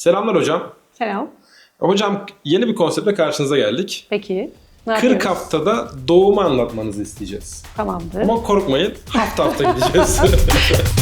Selamlar hocam. Selam. Hocam yeni bir konseptle karşınıza geldik. Peki. Ne 40 yapıyoruz? haftada doğumu anlatmanızı isteyeceğiz. Tamamdır. Ama korkmayın hafta hafta gideceğiz.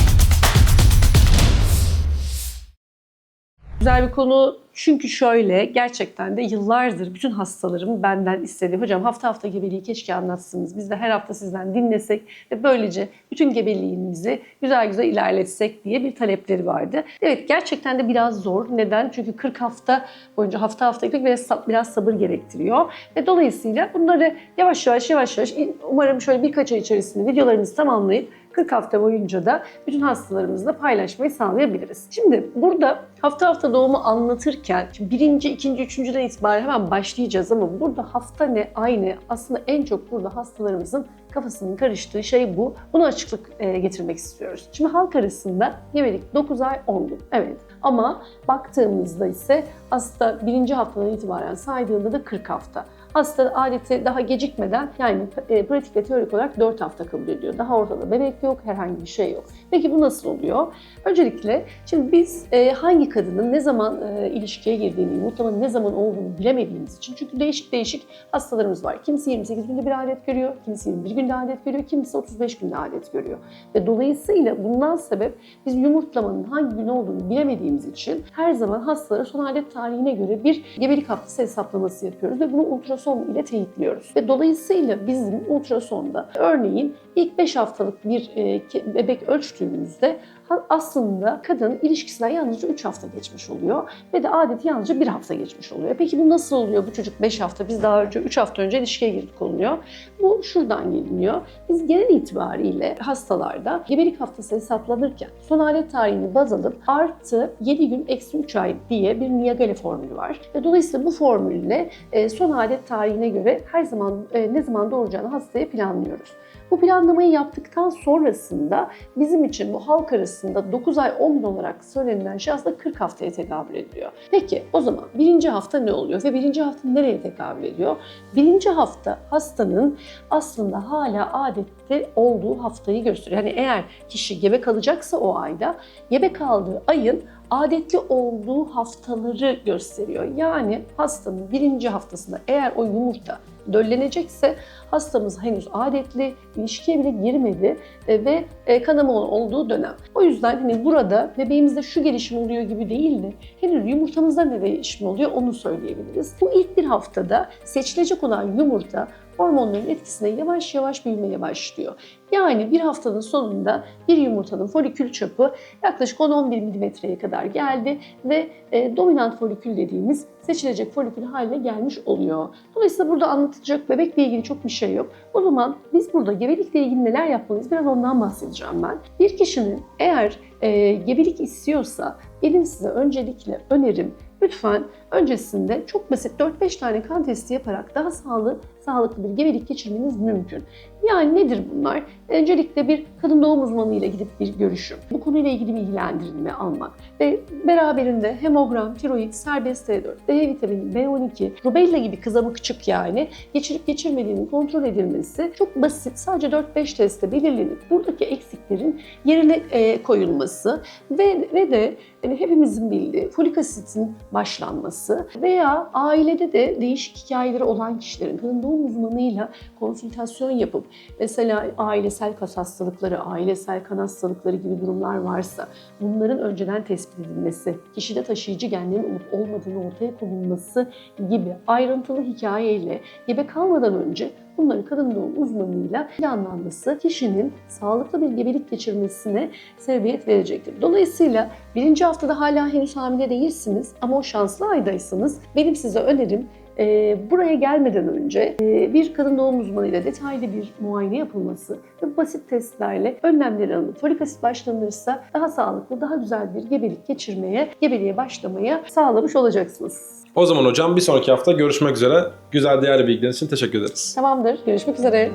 Güzel bir konu çünkü şöyle gerçekten de yıllardır bütün hastalarım benden istedi. Hocam hafta hafta gebeliği keşke anlatsınız. Biz de her hafta sizden dinlesek ve böylece bütün gebeliğimizi güzel güzel ilerletsek diye bir talepleri vardı. Evet gerçekten de biraz zor. Neden? Çünkü 40 hafta boyunca hafta hafta gitmek biraz, biraz sabır gerektiriyor. Ve dolayısıyla bunları yavaş yavaş yavaş yavaş umarım şöyle birkaç ay içerisinde videolarımızı tamamlayıp 40 hafta boyunca da bütün hastalarımızla paylaşmayı sağlayabiliriz. Şimdi burada hafta hafta doğumu anlatırken birinci, ikinci, üçüncüden itibaren hemen başlayacağız ama burada hafta ne, ay ne aslında en çok burada hastalarımızın kafasının karıştığı şey bu. Buna açıklık e, getirmek istiyoruz. Şimdi halk arasında gebelik 9 ay 10 gün. Evet ama baktığımızda ise aslında birinci haftadan itibaren saydığında da 40 hafta. Hasta adeti daha gecikmeden yani e, pratik ve teorik olarak 4 hafta kabul ediyor. Daha ortada bebek yok, herhangi bir şey yok. Peki bu nasıl oluyor? Öncelikle şimdi biz e, hangi kadının ne zaman e, ilişkiye girdiğini, yumurtlamanın ne zaman olduğunu bilemediğimiz için çünkü değişik değişik hastalarımız var. Kimisi 28 günde bir adet görüyor, kimisi 21 günde adet görüyor, kimisi 35 günde adet görüyor. Ve dolayısıyla bundan sebep biz yumurtlamanın hangi gün olduğunu bilemediğimiz için her zaman hastalara son adet tarihine göre bir gebelik haftası hesaplaması yapıyoruz ve bunu ultrason ile teyitliyoruz. Ve dolayısıyla bizim ultrasonda örneğin ilk 5 haftalık bir e, bebek ölçtüğümüzde aslında kadın ilişkisinden yalnızca 3 hafta geçmiş oluyor ve de adeti yalnızca 1 hafta geçmiş oluyor. Peki bu nasıl oluyor? Bu çocuk 5 hafta, biz daha önce 3 hafta önce ilişkiye girdik oluyor. Bu şuradan geliniyor. Biz genel itibariyle hastalarda gebelik haftası hesaplanırken son adet tarihini baz alıp artı 7 gün eksi 3 ay diye bir Niagara formülü var. Ve dolayısıyla bu formülle e, son adet tarihine göre her zaman e, ne zaman doğuracağını hastaya planlıyoruz. Bu planlamayı yaptıktan sonrasında bizim için bu halk arasında 9 ay 10 gün olarak söylenilen şey aslında 40 haftaya tekabül ediyor. Peki o zaman birinci hafta ne oluyor ve birinci hafta nereye tekabül ediyor? Birinci hafta hastanın aslında hala adette olduğu haftayı gösteriyor. Yani eğer kişi gebe kalacaksa o ayda gebe kaldığı ayın adetli olduğu haftaları gösteriyor. Yani hastanın birinci haftasında eğer o yumurta döllenecekse hastamız henüz adetli, ilişkiye bile girmedi e, ve e, kanama olduğu dönem. O yüzden hani burada bebeğimizde şu gelişim oluyor gibi değil de henüz yumurtamızda ne değişim oluyor onu söyleyebiliriz. Bu ilk bir haftada seçilecek olan yumurta hormonların etkisine yavaş yavaş büyümeye başlıyor. Yani bir haftanın sonunda bir yumurtanın folikül çapı yaklaşık 10-11 milimetreye kadar geldi ve e, dominant folikül dediğimiz seçilecek folikül haline gelmiş oluyor. Dolayısıyla burada anlatacak bebekle ilgili çok bir şey yok. O zaman biz burada gebelikle ilgili neler yapmalıyız biraz ondan bahsedeceğim ben. Bir kişinin eğer e, gebelik istiyorsa benim size öncelikle önerim lütfen öncesinde çok basit 4-5 tane kan testi yaparak daha sağlıklı, sağlıklı bir gebelik geçirmeniz mümkün. Yani nedir bunlar? Öncelikle bir kadın doğum uzmanıyla gidip bir görüşüm. Bu konuyla ilgili bilgilendirilme almak ve beraberinde hemogram, tiroid, serbest T4, D vitamini, B12, rubella gibi kızamıkçık yani geçirip geçirmediğinin kontrol edilmesi çok basit. Sadece 4-5 testte belirlenip buradaki eksiklerin yerine e, koyulması ve, ve de yani hepimizin bildiği folik asitin başlanması veya ailede de değişik hikayeleri olan kişilerin kadın doğum uzmanıyla konsültasyon yapıp mesela ailesel kas hastalıkları, ailesel kan hastalıkları gibi durumlar varsa bunların önceden tespit edilmesi, kişide taşıyıcı genlerin olup olmadığını ortaya konulması gibi ayrıntılı hikayeyle gebe kalmadan önce bunları kadın doğum uzmanıyla planlanması kişinin sağlıklı bir gebelik geçirmesine sebebiyet verecektir. Dolayısıyla birinci haftada hala henüz hamile değilsiniz ama o şanslı aydaysanız benim size önerim e, buraya gelmeden önce e, bir kadın doğum uzmanıyla detaylı bir muayene yapılması ve basit testlerle önlemleri alınıp folik asit başlanırsa daha sağlıklı, daha güzel bir gebelik geçirmeye, gebeliğe başlamaya sağlamış olacaksınız. o zaman hocam bir sonraki hafta görüşmek üzere. Güzel değerli bilgileriniz için teşekkür ederiz. Tamamdır, görüşmek üzere.